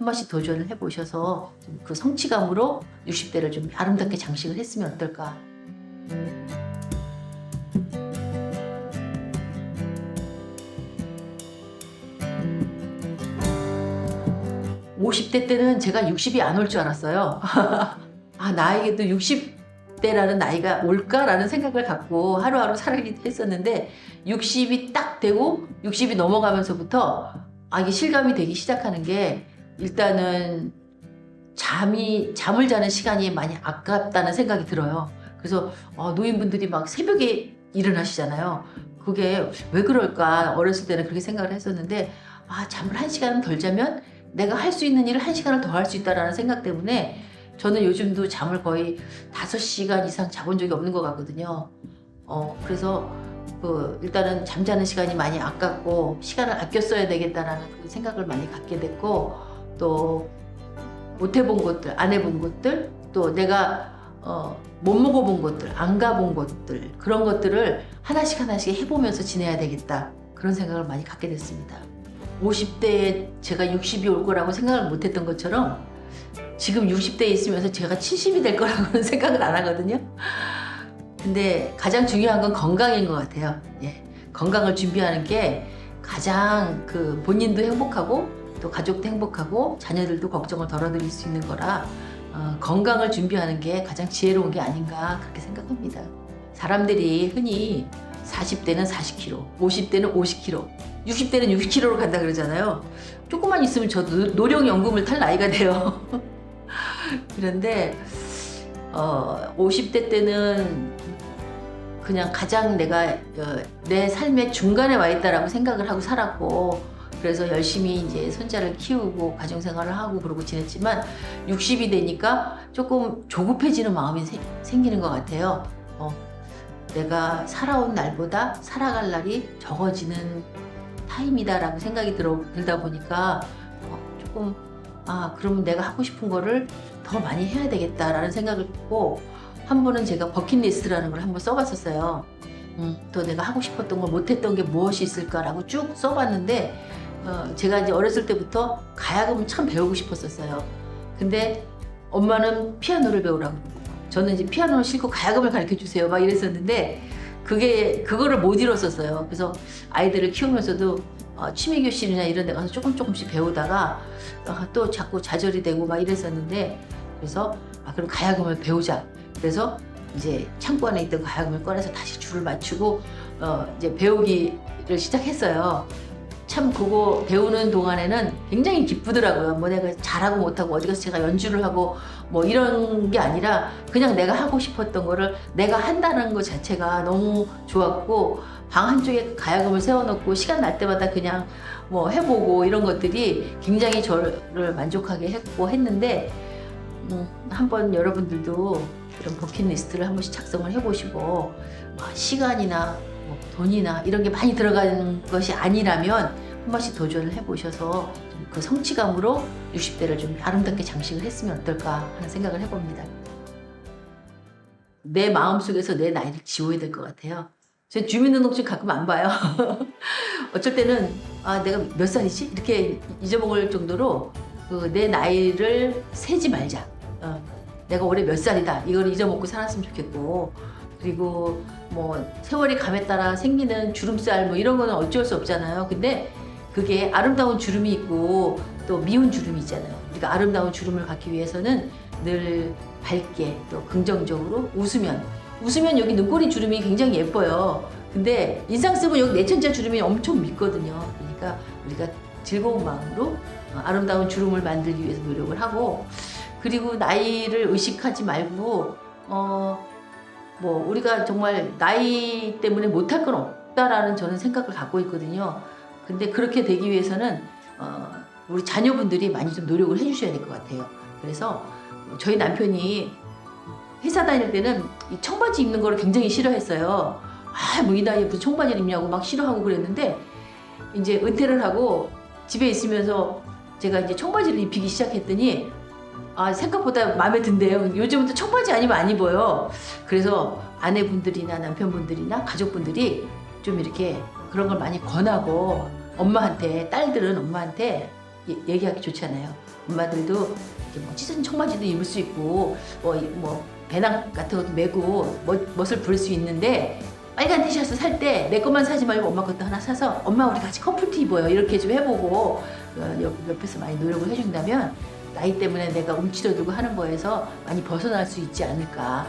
한 번씩 도전을 해보셔서 좀그 성취감으로 60대를 좀 아름답게 장식을 했으면 어떨까. 50대 때는 제가 60이 안 올 줄 알았어요. 아, 나에게도 60대라는 나이가 올까라는 생각을 갖고 하루하루 살아기 했었는데 60이 딱 되고 60이 넘어가면서부터 아, 이게 실감이 되기 시작하는 게 일단은 잠이 잠을 자는 시간이 많이 아깝다는 생각이 들어요. 그래서 어, 노인분들이 막 새벽에 일어나시잖아요. 그게 왜 그럴까 어렸을 때는 그렇게 생각을 했었는데 아 잠을 한 시간 덜 자면 내가 할 수 있는 일을 한 시간을 더 할 수 있다라는 생각 때문에 저는 요즘도 잠을 거의 다섯 시간 이상 자본 적이 없는 것 같거든요. 어 그래서 그 일단은 잠자는 시간이 많이 아깝고 시간을 아껴 써야 되겠다라는 그 생각을 많이 갖게 됐고 또 못 해본 곳들, 안 해본 곳들, 또 내가 어, 못 먹어본 곳들, 안 가본 곳들 그런 것들을 하나씩 하나씩 해보면서 지내야 되겠다 그런 생각을 많이 갖게 됐습니다. 50대에 제가 60이 올 거라고 생각을 못 했던 것처럼 지금 60대에 있으면서 제가 70이 될 거라고는 생각을 안 하거든요. 근데 가장 중요한 건 건강인 것 같아요. 예. 건강을 준비하는 게 가장 그 본인도 행복하고 또 가족도 행복하고 자녀들도 걱정을 덜어드릴 수 있는 거라 어, 건강을 준비하는 게 가장 지혜로운 게 아닌가 그렇게 생각합니다. 사람들이 흔히 40대는 40kg, 50대는 50kg, 60대는 60kg로 간다 그러잖아요. 조금만 있으면 저도 노령연금을 탈 나이가 돼요. 그런데 어, 50대 때는 그냥 가장 내가 어, 내 삶의 중간에 와 있다라고 생각을 하고 살았고 그래서 열심히 이제 손자를 키우고 가정 생활을 하고 그러고 지냈지만 60이 되니까 조금 조급해지는 마음이 세- 생기는 것 같아요. 어, 내가 살아온 날보다 살아갈 날이 적어지는 타임이다라고 생각이 들어, 들다 보니까 어, 조금 아 그러면 내가 하고 싶은 거를 더 많이 해야 되겠다라는 생각을 했고 한 번은 제가 버킷리스트라는 걸 한 번 써봤었어요. 음, 또 내가 하고 싶었던 걸 못했던 게 무엇이 있을까라고 쭉 써봤는데 어, 제가 이제 어렸을 때부터 가야금을 참 배우고 싶었었어요. 근데 엄마는 피아노를 배우라고 저는 이제 피아노를 싫고 가야금을 가르쳐 주세요 막 이랬었는데 그게 그거를 못 이뤘었어요. 그래서 아이들을 키우면서도 어, 취미 교실이나 이런 데 가서 조금 조금씩 배우다가 어, 또 자꾸 좌절이 되고 막 이랬었는데 그래서 아 그럼 가야금을 배우자. 그래서 이제 창고 안에 있던 가야금을 꺼내서 다시 줄을 맞추고 어, 이제 배우기를 시작했어요. 참 그거 배우는 동안에는 굉장히 기쁘더라고요. 뭐 내가 잘하고 못하고 어디 가서 제가 연주를 하고 뭐 이런 게 아니라 그냥 내가 하고 싶었던 거를 내가 한다는 것 자체가 너무 좋았고 방 한쪽에 가야금을 세워놓고 시간 날 때마다 그냥 뭐 해보고 이런 것들이 굉장히 저를 만족하게 했고 했는데 음, 한번 여러분들도 이런 버킷리스트를 한 번씩 작성을 해보시고 뭐 시간이나 뭐 돈이나 이런 게 많이 들어가는 것이 아니라면 한 번씩 도전을 해보셔서 좀그 성취감으로 60대를 좀 아름답게 장식을 했으면 어떨까 하는 생각을 해봅니다. 내 마음속에서 내 나이를 지워야 될 것 같아요. 제 주민등록증 가끔 안 봐요. 어쩔 때는 아 내가 몇 살이지 이렇게 잊어먹을 정도로 그 내 나이를 세지 말자. 어, 내가 올해 몇 살이다 이걸 잊어먹고 살았으면 좋겠고 그리고 뭐 세월이 감에 따라 생기는 주름살 뭐 이런 거는 어쩔 수 없잖아요. 근데 그게 아름다운 주름이 있고 또 미운 주름이 있잖아요. 우리가 아름다운 주름을 갖기 위해서는 늘 밝게 또 긍정적으로 웃으면 웃으면 여기 눈꼬리 주름이 굉장히 예뻐요. 근데 인상 쓰면 여기 내천자 주름이 엄청 밉거든요. 그러니까 우리가 즐거운 마음으로 어, 아름다운 주름을 만들기 위해서 노력을 하고 그리고 나이를 의식하지 말고 어 뭐 우리가 정말 나이 때문에 못할 건 없다라는 저는 생각을 갖고 있거든요. 근데 그렇게 되기 위해서는 어 우리 자녀분들이 많이 좀 노력을 해주셔야 될 것 같아요. 그래서 저희 남편이 회사 다닐 때는 이 청바지 입는 거를 굉장히 싫어했어요. 아, 뭐 이 나이에 무슨 청바지를 입냐고 막 싫어하고 그랬는데 이제 은퇴를 하고 집에 있으면서 제가 이제 청바지를 입히기 시작했더니 아, 생각보다 마음에 든대요. 요즘은 또 청바지 아니면 안 입어요. 그래서 아내분들이나 남편분들이나 가족분들이 좀 이렇게 그런 걸 많이 권하고 엄마한테 딸들은 엄마한테 얘- 얘기하기 좋잖아요. 엄마들도 이렇게 뭐 찢은 청바지도 입을 수 있고 뭐, 이- 뭐 배낭 같은 것도 메고 멋, 멋을 부릴 수 있는데 빨간 티셔츠 살 때 내 것만 사지 말고 엄마 것도 하나 사서 엄마 우리 같이 커플티 입어요 이렇게 좀 해보고 어, 옆, 옆에서 많이 노력을 해준다면 나이 때문에 내가 움츠러들고 하는 거에서 많이 벗어날 수 있지 않을까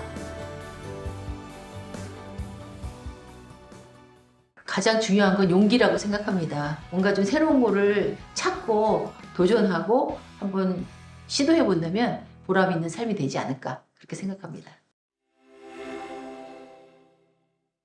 가장 중요한 건 용기라고 생각합니다. 뭔가 좀 새로운 거를 찾고 도전하고 한번 시도해 본다면 보람 있는 삶이 되지 않을까 그렇게 생각합니다.